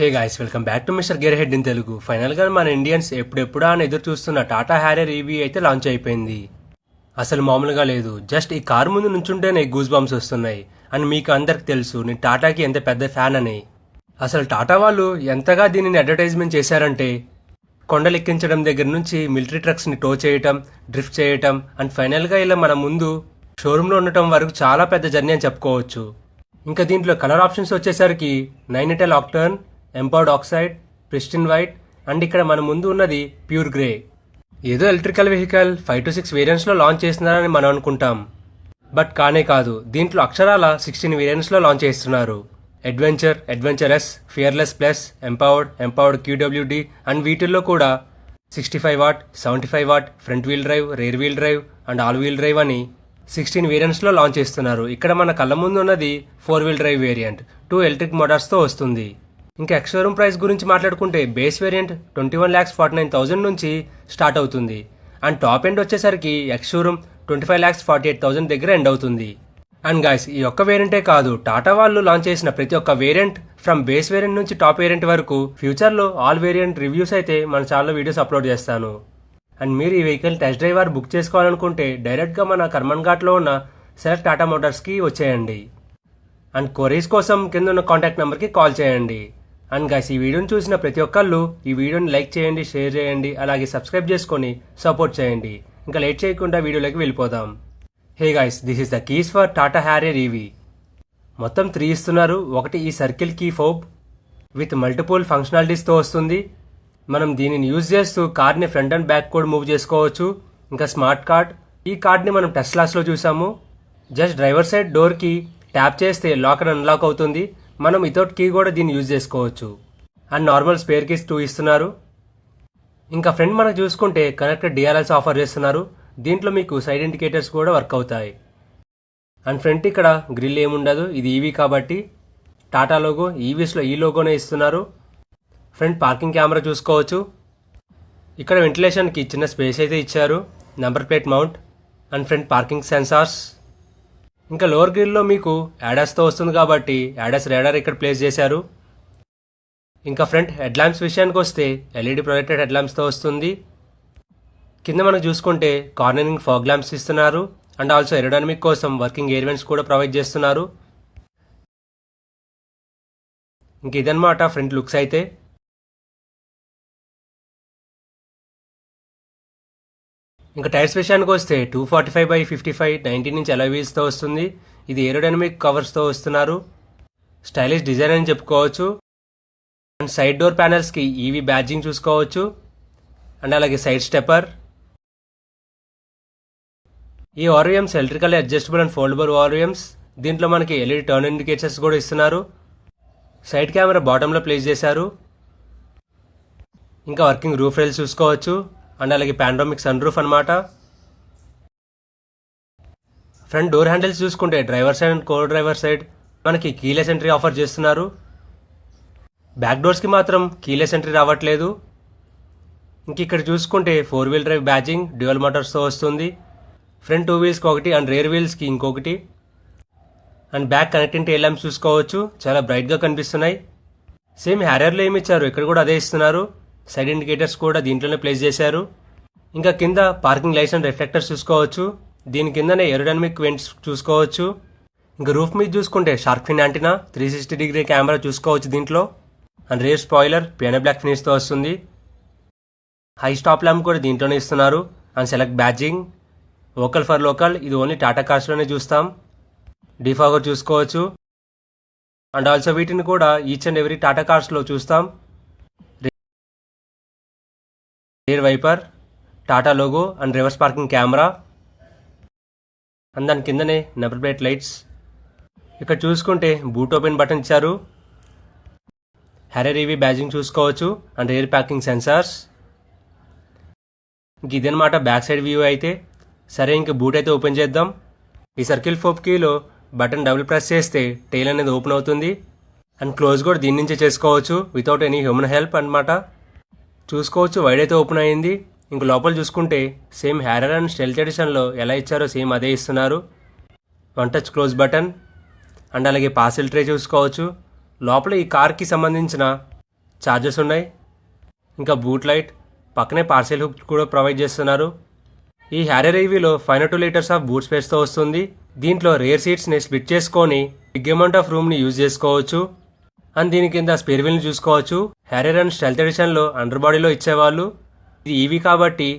Hey guys welcome back to mister gear head in Telugu ఫైనల్గా మన Indians ఎప్పుడెప్పుడా అని ఎదురు చూస్తున్న టాటా హ్యారియర్ ఈవీ అయితే లాంచ్ అయిపోయింది. అసలు మామూలుగా లేదు. జస్ట్ ఈ కారు ముందు నుంచుంటేనే గూస్ బాంబ్స్ వస్తున్నాయి. అని మీకు అందరికి తెలుసు. నేను టాటాకి ఎంత పెద్ద ఫ్యాన్ అని. అసలు టాటా వాళ్ళు ఎంతగా దీనిని అడ్వర్టైజ్మెంట్ చేశారంటే కొండలెక్కించడం దగ్గర నుంచి మిలిటరీ ట్రక్స్ని టో చేయటం డ్రిఫ్ట్ చేయటం అండ్ ఫైనల్గా ఇలా మన ముందు షోరూంలో ఉండటం వరకు చాలా పెద్ద జర్నీ అని చెప్పుకోవచ్చు. ఇంకా దీంట్లో కలర్ ఆప్షన్స్ వచ్చేసరికి nine Nainital nocturne empowered oxide pristine white and ఇక్కడ మన ముందు ఉన్నది ప్యూర్ గ్రే. ఏదో electrical vehicle five to six వేరియంట్స్లో launch చేస్తున్నారని మనం అనుకుంటాం. బట్ కానే కాదు దీంట్లో అక్షరాల సిక్స్టీన్ వేరియంట్స్లో లాంచ్ చేస్తున్నారు. Adventure adventurous fearless plus empowered empowered QWD and వీటిల్లో కూడా sixty five watt seventy five watt front wheel drive rear wheel drive and all wheel drive అని సిక్స్టీన్ వేరియంట్స్లో లాంచ్ చేస్తున్నారు. ఇక్కడ మన కళ్ళ ముందు ఉన్నది four wheel drive variant two electric మోటార్స్తో వస్తుంది. ఇంకా ఎక్స్షోరూమ్ ప్రైస్ గురించి మాట్లాడుకుంటే base variant twenty one lakhs forty nine thousand నుంచి స్టార్ట్ అవుతుంది. అండ్ టాప్ ఎండ్ వచ్చేసరికి ex showroom twenty five lakhs forty eight thousand దగ్గర ఎండ్ అవుతుంది. అండ్ గాయస్ ఈ ఒక్క వేరియంటే కాదు టాటా వాళ్ళు లాంచ్ చేసిన ప్రతి ఒక్క వేరియంట్ ఫ్రమ్ బేస్ వేరియంట్ నుంచి టాప్ వేరియంట్ వరకు ఫ్యూచర్లో ఆల్ వేరియంట్ రివ్యూస్ అయితే మన ఛానల్లో వీడియోస్ అప్లోడ్ చేస్తాను. అండ్ మీరు ఈ వెహికల్ టెస్ట్ డ్రైవర్ బుక్ చేసుకోవాలనుకుంటే డైరెక్ట్గా మన కర్మన్ ఘాట్లో ఉన్న సెలెక్ట్ టాటా మోటార్స్కి వచ్చేయండి. అండ్ క్వరీస్ కోసం కింద ఉన్న కాంటాక్ట్ నెంబర్కి కాల్ చేయండి. అండ్ గైస్ ఈ వీడియోని చూసిన ప్రతి ఒక్కళ్ళు ఈ వీడియోని లైక్ చేయండి షేర్ చేయండి అలాగే సబ్స్క్రైబ్ చేసుకొని సపోర్ట్ చేయండి. ఇంకా లేట్ చేయకుండా వీడియోలోకి వెళ్ళిపోదాం. Hey guys this is the keys for Tata Harrier EV మొత్తం త్రీ ఇస్తున్నారు. ఒకటి ఈ circle key fob with multiple ఫంక్షనాలిటీస్తో వస్తుంది. మనం దీనిని యూజ్ చేస్తూ కార్ని ఫ్రంట్ అండ్ బ్యాక్ కూడా మూవ్ చేసుకోవచ్చు. ఇంకా స్మార్ట్ కార్డ్ ఈ కార్డ్ని మనం టెస్ట్ క్లాస్లో చూసాము. జస్ట్ డ్రైవర్ సైడ్ డోర్కి ట్యాప్ చేస్తే లాకర్ అన్లాక్ అవుతుంది. మనం వితౌట్ కీ కూడా దీన్ని యూజ్ చేసుకోవచ్చు. And normal spare keys two ఇస్తున్నారు. ఇంకా ఫ్రెండ్ మనకు చూసుకుంటే కనెక్టెడ్ డిఆర్ఎల్స్ ఆఫర్ చేస్తున్నారు. దీంట్లో మీకు సైడ్ ఇండికేటర్స్ కూడా వర్క్ అవుతాయి. అండ్ ఫ్రంట్ ఇక్కడ గ్రిల్ ఏముండదు. ఇది ఈవీ కాబట్టి టాటా లోగో ఈవీస్లో ఈ లోగోనే ఇస్తున్నారు. ఫ్రంట్ పార్కింగ్ కెమెరా చూసుకోవచ్చు. ఇక్కడ వెంటిలేషన్కి చిన్న స్పేస్ అయితే ఇచ్చారు. Number plate mount and front parking sensors. ఇంకా లోవర్ గ్రిల్లో మీకు యాడాస్తో వస్తుంది కాబట్టి యాడాస్ రేడార్ ఇక్కడ ప్లేస్ చేశారు. ఇంకా ఫ్రంట్ హెడ్ ల్యాంప్స్ విషయానికి వస్తే ఎల్ఈడి ప్రొజెక్టెడ్ హెడ్ ల్యాంప్స్తో వస్తుంది. కింద మనం చూసుకుంటే కార్నరింగ్ ఫాగ్ ల్యాంప్స్ ఇస్తున్నారు. అండ్ ఆల్సో ఎరోడైనమిక్ కోసం వర్కింగ్ ఎయిర్వెంట్స్ కూడా ప్రొవైడ్ చేస్తున్నారు. ఇంక ఇదన్నమాట ఫ్రంట్ లుక్స్ అయితే. ఇంకా టైర్స్ విషయానికి వస్తే two forty five by fifty five nineteen inch అలవీస్తో వస్తుంది. ఇది ఏరోడైనమిక్ కవర్స్తో వస్తున్నారు. స్టైలిష్ డిజైన్ అని చెప్పుకోవచ్చు. అండ్ సైడ్ డోర్ ప్యానల్స్కి ఈవీ బ్యాడ్జింగ్ చూసుకోవచ్చు. అండ్ అలాగే సైడ్ స్టెప్పర్ ఈ RVMs electrical adjustable and foldable RVMs దీంట్లో మనకి ఎల్ఈడి టర్న్ ఇండికేటర్స్ కూడా ఇస్తున్నారు. సైడ్ కెమెరా బాటంలో ప్లేస్ చేశారు. ఇంకా వర్కింగ్ రూఫ్ రైల్స్ చూసుకోవచ్చు. అండ్ అలాగే పాండోమిక్ సన్ రూఫ్ అనమాట ఫ్రంట్ డోర్ హ్యాండిల్స్ చూసుకుంటే driver side and co driver side మనకి కీలెస్ ఎంట్రీ ఆఫర్ చేస్తున్నారు. బ్యాక్ డోర్స్కి మాత్రం కీలెస్ ఎంట్రీ రావట్లేదు. ఇంక ఇక్కడ చూసుకుంటే four wheel drive badging dual మోటార్స్తో వస్తుంది. ఫ్రంట్ టూ వీల్స్కి ఒకటి అండ్ రేర్ వీల్స్కి ఇంకొకటి. And back connecting tail lamps చూసుకోవచ్చు. చాలా బ్రైట్గా కనిపిస్తున్నాయి. సేమ్ హ్యారియర్లో ఏమి ఇచ్చారు? ఇక్కడ కూడా అదే ఇస్తున్నారు. సైడ్ ఇండికేటర్స్ కూడా దీంట్లోనే ప్లేస్ చేశారు. ఇంకా కింద పార్కింగ్ లైట్స్ అండ్ రిఫ్లెక్టర్స్ చూసుకోవచ్చు. దీని కిందనే ఎరోడైనమిక్ వెంట్స్ చూసుకోవచ్చు. ఇంకా రూఫ్ మీద చూసుకుంటే shark fin antenna three sixty degree camera చూసుకోవచ్చు దీంట్లో. And rear spoiler piano black ఫినిష్తో వస్తుంది. హై స్టాప్ ల్యాంప్ కూడా దీంట్లోనే ఇస్తున్నారు. And select badging vocal for local ఇది ఓన్లీ టాటా కార్స్లోనే చూస్తాం. డిఫాగర్ చూసుకోవచ్చు. అండ్ ఆల్సో వీటిని కూడా ఈచ్ అండ్ ఎవ్రీ టాటా కార్స్లో చూస్తాం. Rear wiper Tata logo and reverse parking camera and దాని కిందనే నెంబర్ ప్లేట్ లైట్స్ ఇక్కడ చూసుకుంటే బూట్ ఓపెన్ బటన్ ఇచ్చారు. హెరర్ ఈవీ బ్యాజింగ్ చూసుకోవచ్చు అండ్ ఎయిర్ ప్యాకింగ్ సెన్సార్స్ ఇంక ఇదనమాట బ్యాక్ సైడ్ వ్యూ అయితే. సరే ఇంక బూట్ అయితే ఓపెన్ చేద్దాం. ఈ సర్కిల్ ఫోప్ కీలో బటన్ డబుల్ ప్రెస్ చేస్తే టైల్ అనేది ఓపెన్ అవుతుంది. అండ్ క్లోజ్ కూడా దీని నుంచే చేసుకోవచ్చు వితౌట్ ఎనీ హ్యూమన్ హెల్ప్ అన్నమాట. చూసుకోవచ్చు వైడ్ అయితే ఓపెన్ అయ్యింది ఇంక లోపల చూసుకుంటే సేమ్ హ్యారర్ అండ్ స్టెల్త్ ఎడిషన్లో ఎలా ఇచ్చారో సేమ్ అదే ఇస్తున్నారు. One touch close button and అలాగే పార్సిల్ ట్రే చూసుకోవచ్చు. లోపల ఈ కార్కి సంబంధించిన చార్జెస్ ఉన్నాయి. ఇంకా బూట్ లైట్ పక్కనే పార్సెల్ హుక్ కూడా ప్రొవైడ్ చేస్తున్నారు. ఈ Harrier ఈవీలో five two litres of boot స్పేస్తో వస్తుంది. దీంట్లో రేర్ సీట్స్ని స్ప్లిట్ చేసుకొని బిగ్ అమౌంట్ ఆఫ్ రూమ్ని యూజ్ చేసుకోవచ్చు. అండ్ దీని కింద స్పేర్ వీల్ని చూసుకోవచ్చు. హ్యారియర్ అండ్ స్టెల్త్ ఎడిషన్లో అండర్ బాడీలో ఇచ్చేవాళ్ళు. ఇది ఈవీ కాబట్టి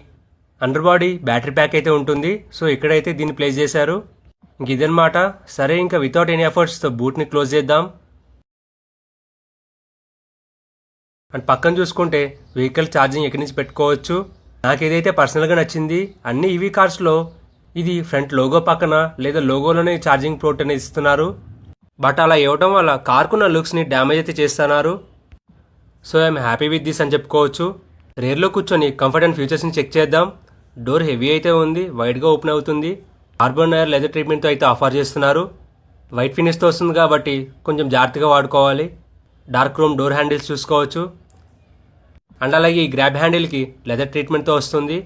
అండర్ బాడీ బ్యాటరీ ప్యాక్ అయితే ఉంటుంది. సో ఇక్కడైతే దీన్ని ప్లేస్ చేశారు. ఇంక ఇదనమాట సరే ఇంకా వితౌట్ ఎనీ ఎఫర్ట్స్తో బూట్ని క్లోజ్ చేద్దాం. అండ్ పక్కన చూసుకుంటే వెహికల్ ఛార్జింగ్ ఎక్కడి నుంచి పెట్టుకోవచ్చు. నాకు ఏదైతే పర్సనల్గా నచ్చింది అన్ని ఈవీ కార్స్లో ఇది ఫ్రంట్ లోగో పక్కన లేదా లోగోలోనే ఛార్జింగ్ పోర్ట్ అనేది ఇస్తున్నారు. బట్ అలా ఇవ్వడం వల్ల కార్కున్న లుక్స్ని డ్యామేజ్ అయితే చేస్తున్నారు. So I'm happy with this అని చెప్పుకోవచ్చు. రేర్లో కూర్చొని కంఫర్ట్ అండ్ ఫ్యూచర్స్ని చెక్ చేద్దాం. డోర్ హెవీ అయితే ఉంది వైడ్గా ఓపెన్ అవుతుంది. కార్బన్ వైర్ లెదర్ ట్రీట్మెంట్తో అయితే ఆఫర్ చేస్తున్నారు. వైట్ ఫినిష్తో వస్తుంది కాబట్టి కొంచెం జాగ్రత్తగా వాడుకోవాలి. డార్క్ రూమ్ డోర్ హ్యాండిల్స్ చూసుకోవచ్చు. అండ్ అలాగే ఈ గ్రాబ్ హ్యాండిల్కి లెదర్ ట్రీట్మెంట్తో వస్తుంది.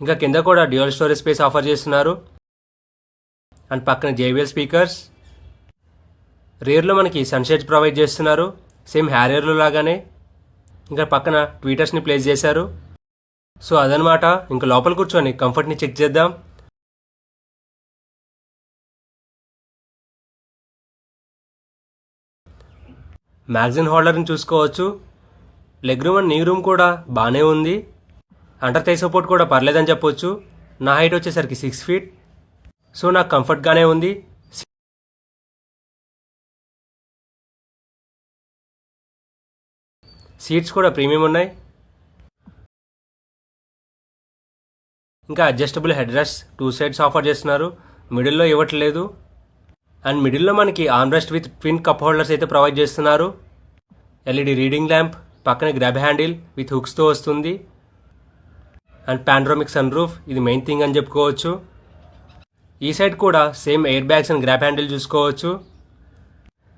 ఇంకా కింద కూడా డ్యూయల్ స్టోరేజ్ స్పేస్ ఆఫర్ చేస్తున్నారు. అండ్ పక్కన జేబిఎల్ స్పీకర్స్. రేర్లో మనకి సన్షెడ్ ప్రొవైడ్ చేస్తున్నారు. సేమ్ హ్యారియర్లో లాగానే. ఇంకా పక్కన ట్వీటర్స్ని ప్లేస్ చేశారు. సో అదనమాట. ఇంకా లోపల కూర్చొని కంఫర్ట్ని చెక్ చేద్దాం. మ్యాగజైన్ హోల్డర్ని చూసుకోవచ్చు. Leg room and knee room కూడా బాగానే ఉంది. అండర్ థై సపోర్ట్ కూడా పర్లేదని చెప్పొచ్చు. నా హైట్ వచ్చేసరికి సిక్స్ ఫీట్ సో నాకు కంఫర్ట్గానే ఉంది. సీట్స్ కూడా ప్రీమియం ఉన్నాయి. ఇంకా adjustable head rest two sides offer చేస్తున్నారు. మిడిల్లో ఇవ్వట్లేదు. అండ్ మిడిల్లో మనకి arm rest with twin cup holders అయితే ప్రొవైడ్ చేస్తున్నారు. ఎల్ఈడి రీడింగ్ ల్యాంప్ పక్కన గ్రాబ్ హ్యాండిల్ విత్ హుక్స్తో వస్తుంది. అండ్ పాండ్రోమిక్ సన్ రూఫ్ ఇది మెయిన్ థింగ్ అని చెప్పుకోవచ్చు. ఈ సైడ్ కూడా same air bags and grab handle చూసుకోవచ్చు.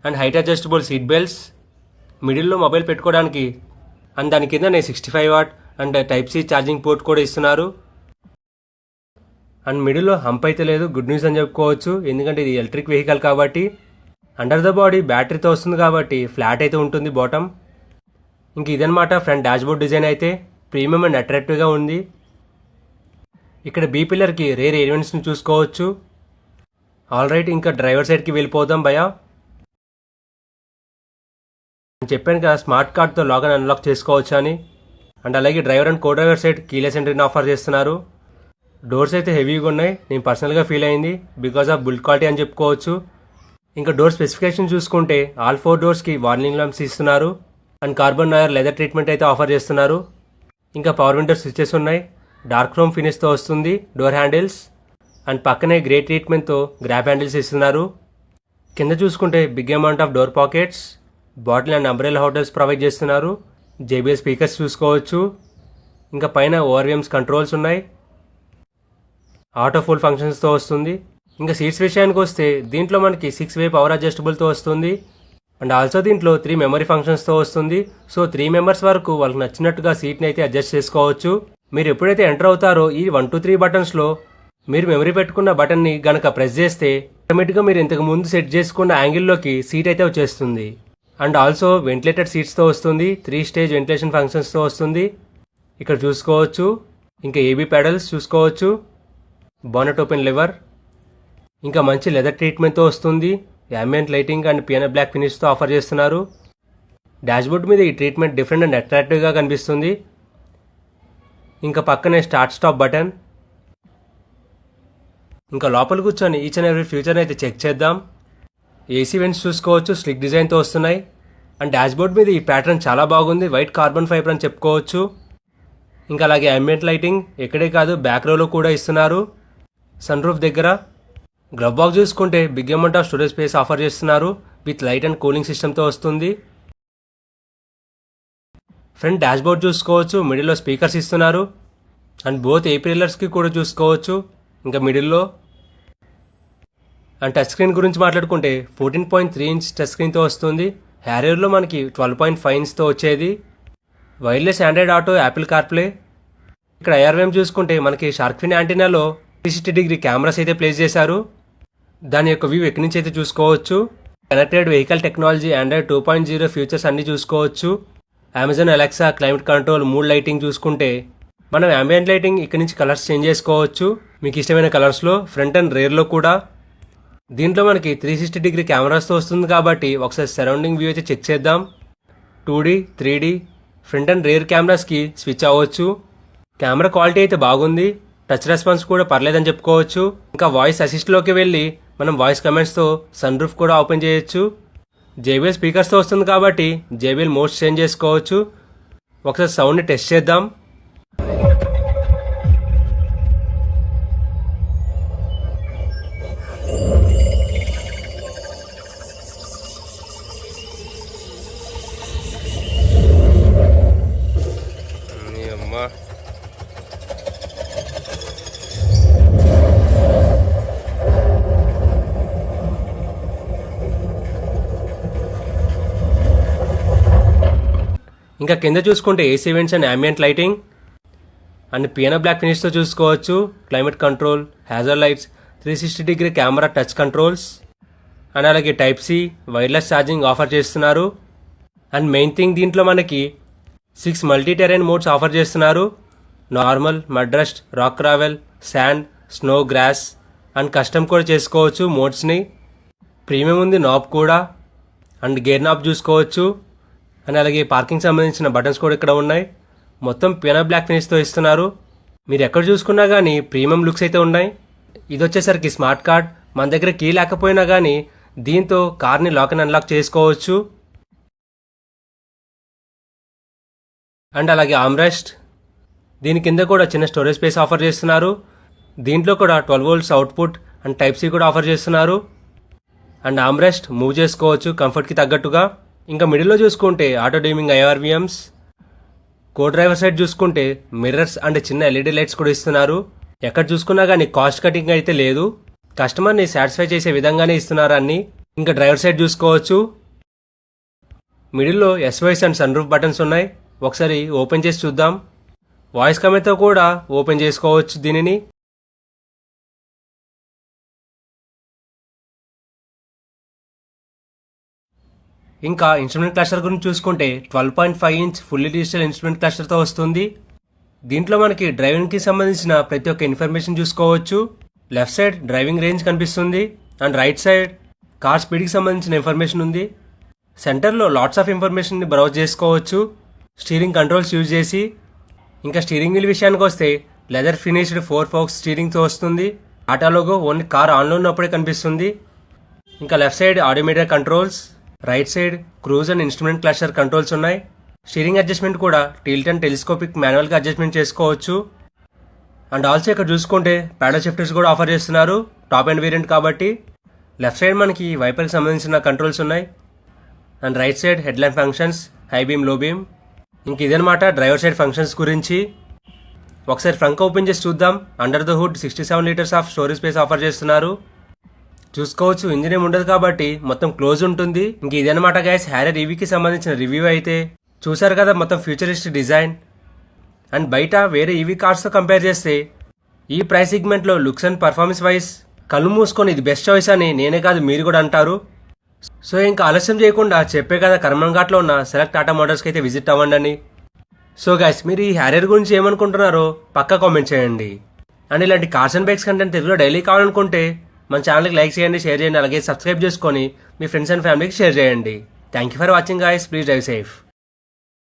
And height adjustable seat belts మిడిల్లో మొబైల్ పెట్టుకోవడానికి. అండ్ దాని కింద నేను sixty five watt and type C charging port కూడా ఇస్తున్నారు. అండ్ మిడిల్లో హంప్ అయితే లేదు గుడ్ న్యూస్ అని చెప్పుకోవచ్చు. ఎందుకంటే ఇది ఎలక్ట్రిక్ వెహికల్ కాబట్టి. అండర్ ద బాడీ బ్యాటరీతో వస్తుంది కాబట్టి ఫ్లాట్ అయితే ఉంటుంది బాటమ్. ఇంక ఇదనమాట ఫ్రంట్ డాష్బోర్డ్ డిజైన్ అయితే. ప్రీమియం అండ్ అట్రాక్టివ్గా ఉంది. ఇక్కడ బీ పిల్లర్కి రేర్ ఎలిమెంట్స్ని చూసుకోవచ్చు. ఆల్ రైట్ ఇంకా డ్రైవర్ సైడ్కి వెళ్ళిపోదాం భయా నేను చెప్పాను కదా స్మార్ట్ కార్డ్తో లాగ్ అన్లాక్ చేసుకోవచ్చు అని. అండ్ అలాగే driver and co driver side keyless ఎంట్రీని offer చేస్తున్నారు. డోర్స్ అయితే హెవీగా ఉన్నాయి. నేను పర్సనల్గా ఫీల్ అయింది. బికాస్ ఆఫ్ బిల్డ్ క్వాలిటీ అని చెప్పుకోవచ్చు. ఇంకా డోర్ స్పెసిఫికేషన్ చూసుకుంటే ఆల్ ఫోర్ డోర్స్కి వార్నింగ్ ల్యాంప్స్ ఇస్తున్నారు. And carbon wire leather treatment అయితే ఆఫర్ చేస్తున్నారు. ఇంకా పవర్ వింటర్ స్విచెస్ ఉన్నాయి. డార్క్ రూమ్ ఫినిష్తో వస్తుంది. Door handles. అండ్ పక్కనే గ్రే ట్రీట్మెంట్తో గ్రాప్ హ్యాండిల్స్ ఇస్తున్నారు. కింద చూసుకుంటే big amount of door pockets. Bottle and umbrella holders provide చేస్తున్నారు. జేబీఎల్ స్పీకర్స్ చూసుకోవచ్చు. ఇంకా పైన ఓఆర్విఎమ్స్ కంట్రోల్స్ ఉన్నాయి. ఆటో ఫుల్ ఫంక్షన్స్తో వస్తుంది. ఇంకా సీట్స్ విషయానికి వస్తే దీంట్లో మనకి సిక్స్ వే పవర్ అడ్జస్టబుల్తో వస్తుంది. అండ్ ఆల్సో దీంట్లో త్రీ మెమరీ ఫంక్షన్స్తో వస్తుంది. సో త్రీ మెంబర్స్ వరకు వాళ్ళకి నచ్చినట్టుగా సీట్ని అయితే అడ్జస్ట్ చేసుకోవచ్చు. మీరు ఎప్పుడైతే ఎంటర్ అవుతారో ఈ వన్ టూ త్రీ బటన్స్లో మీరు మెమరీ పెట్టుకున్న బటన్ని గనక ప్రెస్ చేస్తే ఆటోమేటిక్గా మీరు ఇంతకు ముందు సెట్ చేసుకున్న యాంగిల్లోకి సీట్ అయితే వచ్చేస్తుంది. అండ్ ఆల్సో వెంటిలేటెడ్ సీట్స్తో వస్తుంది త్రీ స్టేజ్ వెంటిలేషన్ ఫంక్షన్స్తో వస్తుంది. ఇక్కడ చూసుకోవచ్చు ఇంకా ఏబీ పెడల్స్ చూసుకోవచ్చు బానెట్ ఓపెన్ లివర్ ఇంకా మంచి లెదర్ ట్రీట్మెంట్తో వస్తుంది. Ambient lighting and piano black ఫినిష్తో offer చేస్తున్నారు. డాష్బోర్డ్ మీద ఈ ట్రీట్మెంట్ డిఫరెంట్ అండ్ అట్రాక్టివ్గా కనిపిస్తుంది. ఇంకా పక్కనే స్టార్ట్ స్టాప్ బటన్ ఇంకా లోపల కూర్చొని ఈచ్ అండ్ ఎవ్రీ ఫ్యూచర్ అయితే చెక్ చేద్దాం. ఏసీ వెంట్స్ చూసుకోవచ్చు స్లిక్ డిజైన్తో వస్తున్నాయి. అండ్ డాష్బోర్డ్ మీద ఈ ప్యాటర్న్ చాలా బాగుంది. వైట్ కార్బన్ ఫైబర్ అని చెప్పుకోవచ్చు. ఇంకా అలాగే అంబియంట్ లైటింగ్ ఎక్కడే కాదు బ్యాక్ రోలో కూడా ఇస్తున్నారు. సన్ రూఫ్ దగ్గర గ్లవ్ బాక్స్ చూసుకుంటే big amount of storage space offer చేస్తున్నారు. విత్ లైట్ అండ్ కూలింగ్ సిస్టమ్తో వస్తుంది. ఫ్రంట్ డాష్బోర్డ్ చూసుకోవచ్చు. మిడిల్లో స్పీకర్స్ ఇస్తున్నారు. అండ్ బోత్ ఏప్రిలర్స్కి కూడా చూసుకోవచ్చు. ఇంకా మిడిల్లో అండ్ టచ్ స్క్రీన్ గురించి మాట్లాడుకుంటే fourteen point three inch touch స్క్రీన్తో వస్తుంది. హ్యారియర్లో మనకి ట్వెల్వ్ పాయింట్ ఫైవ్ ఇంచ్తో వచ్చేది. Wireless Android auto Apple CarPlay ఇక్కడ ఐఆర్వేమ్ చూసుకుంటే మనకి షార్క్ ఫిన్ యాంటీనాలో త్రీ సిక్స్టీ డిగ్రీ కెమెరాస్ అయితే ప్లేస్ చేశారు. దాని యొక్క వ్యూ ఎక్కడి నుంచి అయితే చూసుకోవచ్చు? Connected vehicle technology Android two point zero features అన్ని చూసుకోవచ్చు. Amazon Alexa climate control mood lighting చూసుకుంటే మనం అంబియంట్ లైటింగ్ ఇక్కడ నుంచి కలర్స్ చేంజ్ చేసుకోవచ్చు. మీకు ఇష్టమైన కలర్స్లో ఫ్రంట్ అండ్ రేర్లో కూడా. దీంట్లో మనకి త్రీ సిక్స్టీ డిగ్రీ కెమెరాస్తో వస్తుంది కాబట్టి ఒకసారి సరౌండింగ్ వ్యూ అయితే చెక్ చేద్దాం. Two D three D front and rear కెమెరాస్కి switch అవ్వచ్చు. కెమెరా క్వాలిటీ అయితే బాగుంది. టచ్ రెస్పాన్స్ కూడా పర్లేదని చెప్పుకోవచ్చు. ఇంకా వాయిస్ అసిస్ట్లోకి వెళ్ళి మనం వాయిస్ కమెంట్స్తో సన్ రూఫ్ కూడా ఓపెన్ చేయొచ్చు. జేబీఎల్ స్పీకర్స్తో వస్తుంది కాబట్టి జేబీఎల్ మోడ్స్ చేంజ్ చేసుకోవచ్చు. ఒకసారి సౌండ్ని టెస్ట్ చేద్దాం. ఇంకా కింద చూసుకుంటే AC vents and ambient lighting and piano black ఫినిష్తో చూసుకోవచ్చు. Climate control hazard lights three sixty degree camera touch controls and అలాగే type C wireless charging offer చేస్తున్నారు. అండ్ మెయిన్ థింగ్ దీంట్లో మనకి six multi terrain modes offer చేస్తున్నారు. Normal mud rut rock travel sand snow grass and custom కూడా చేసుకోవచ్చు మోడ్స్ని premium ఉంది knob కూడా. అండ్ గేర్ నాబ్ చూసుకోవచ్చు. అండ్ అలాగే పార్కింగ్ సంబంధించిన బటన్స్ కూడా ఇక్కడ ఉన్నాయి. మొత్తం పియానో బ్లాక్ ఫినిష్తో ఇస్తున్నారు. మీరు ఎక్కడ చూసుకున్నా కానీ ప్రీమియం లుక్స్ అయితే ఉన్నాయి. ఇది వచ్చేసరికి స్మార్ట్ కార్డ్ మన దగ్గర కీ లేకపోయినా కానీ దీంతో కార్ని లాక్ అండ్ అన్లాక్ చేసుకోవచ్చు. అండ్ అలాగే ఆమ్రెస్ట్ దీని కింద కూడా చిన్న స్టోరేజ్ స్పేస్ ఆఫర్ చేస్తున్నారు. దీంట్లో కూడా twelve volts output and type C కూడా ఆఫర్ చేస్తున్నారు. అండ్ ఆమ్రెస్ట్ మూవ్ చేసుకోవచ్చు కంఫర్ట్కి తగ్గట్టుగా. ఇంకా మిడిల్లో చూసుకుంటే auto dimming IRVMs co driver side చూసుకుంటే మిర్రర్స్ అండ్ చిన్న ఎల్ఈడి లైట్స్ కూడా ఇస్తున్నారు. ఎక్కడ చూసుకున్నా కానీ కాస్ట్ కటింగ్ అయితే లేదు. కస్టమర్ని సాటిస్ఫై చేసే విధంగానే ఇస్తున్నారు అన్ని. ఇంకా డ్రైవర్ సైడ్ చూసుకోవచ్చు. మిడిల్లో ఎస్వైస్ అండ్ సన్ రూఫ్ బటన్స్ ఉన్నాయి. ఒకసారి ఓపెన్ చేసి చూద్దాం. వాయిస్ కమెతో కూడా ఓపెన్ చేసుకోవచ్చు దీనిని. ఇంకా ఇన్స్ట్రుమెంట్ క్లస్టర్ గురించి చూసుకుంటే twelve point five inch fully digital instrument క్లస్టర్తో వస్తుంది. దీంట్లో మనకి డ్రైవింగ్కి సంబంధించిన ప్రతి ఒక్క ఇన్ఫర్మేషన్ చూసుకోవచ్చు. లెఫ్ట్ సైడ్ డ్రైవింగ్ రేంజ్ కనిపిస్తుంది. అండ్ రైట్ సైడ్ కార్ స్పీడ్కి సంబంధించిన ఇన్ఫర్మేషన్ ఉంది. సెంటర్లో లాట్స్ ఆఫ్ ఇన్ఫర్మేషన్ని బ్రౌజ్ చేసుకోవచ్చు. స్టీరింగ్ కంట్రోల్స్ యూజ్ చేసి. ఇంకా స్టీరింగ్ వీల్ విషయానికి వస్తే లెదర్ ఫినిష్డ్ ఫోర్ ఫోక్స్ స్టీరింగ్తో వస్తుంది. టాటా లోగో ఓన్లీ కార్ ఆన్లో ఉన్నప్పుడే కనిపిస్తుంది. ఇంకా left side audiometer controls right side cruise and instrument cluster controls ఉన్నాయి. స్టీరింగ్ అడ్జస్ట్మెంట్ కూడా టిల్ట్ అండ్ టెలిస్కోపిక్ మాన్యువల్గా అడ్జస్ట్మెంట్ చేసుకోవచ్చు. అండ్ ఆల్సో ఇక్కడ చూసుకుంటే ప్యాడల్ షిఫ్టర్స్ కూడా ఆఫర్ చేస్తున్నారు. టాప్ అండ్ వేరియంట్ కాబట్టి లెఫ్ట్ సైడ్ మనకి వైపర్కి సంబంధించిన కంట్రోల్స్ ఉన్నాయి. And right side head line functions high బీమ్లో beam. ఇంక ఇదనమాట డ్రైవర్ సైడ్ ఫంక్షన్స్ గురించి. ఒకసారి ఫ్రంక్ ఓపెన్ చేసి చూద్దాం. Under the hood sixty seven litres of storage space offer చేస్తున్నారు. చూసుకోవచ్చు ఇంజిన్ ఉండదు కాబట్టి మొత్తం క్లోజ్ ఉంటుంది. ఇంక ఇదనమాట గైస్ హ్యారీ రివ్యూకి సంబంధించిన రివ్యూ అయితే. చూసారు కదా మొత్తం ఫ్యూచరిస్ట్ డిజైన్ అండ్ బయట వేరే ఈవీ కార్స్తో కంపేర్ చేస్తే ఈ ప్రైస్ సెగ్మెంట్లో లుక్స్ అండ్ పర్ఫార్మెన్స్ వైజ్ కళ్ళు మూసుకొని ఇది బెస్ట్ చాయిస్ అని నేనే కాదు మీరు కూడా అంటారు. సో ఇంకా ఆలస్యం చేయకుండా చెప్పే కదా కర్మన్ ఘాట్లో ఉన్న సెలెక్ట్ టాటా మోటార్స్కి అయితే విజిట్ అవ్వండి అని. సో గైస్ మీరు ఈ హ్యారియర్ గురించి ఏమనుకుంటున్నారో పక్కా కామెంట్ చేయండి. అండ్ ఇలాంటి కార్స్ అండ్ బైక్స్ కంటెంట్ తెలుగులో డైలీ కావాలనుకుంటే మన ఛానల్కి లైక్ చేయండి షేర్ చేయండి అలాగే సబ్స్క్రైబ్ చేసుకొని మీ ఫ్రెండ్స్ అండ్ ఫ్యామిలీకి షేర్ చేయండి. Thank you for watching guys please drive safe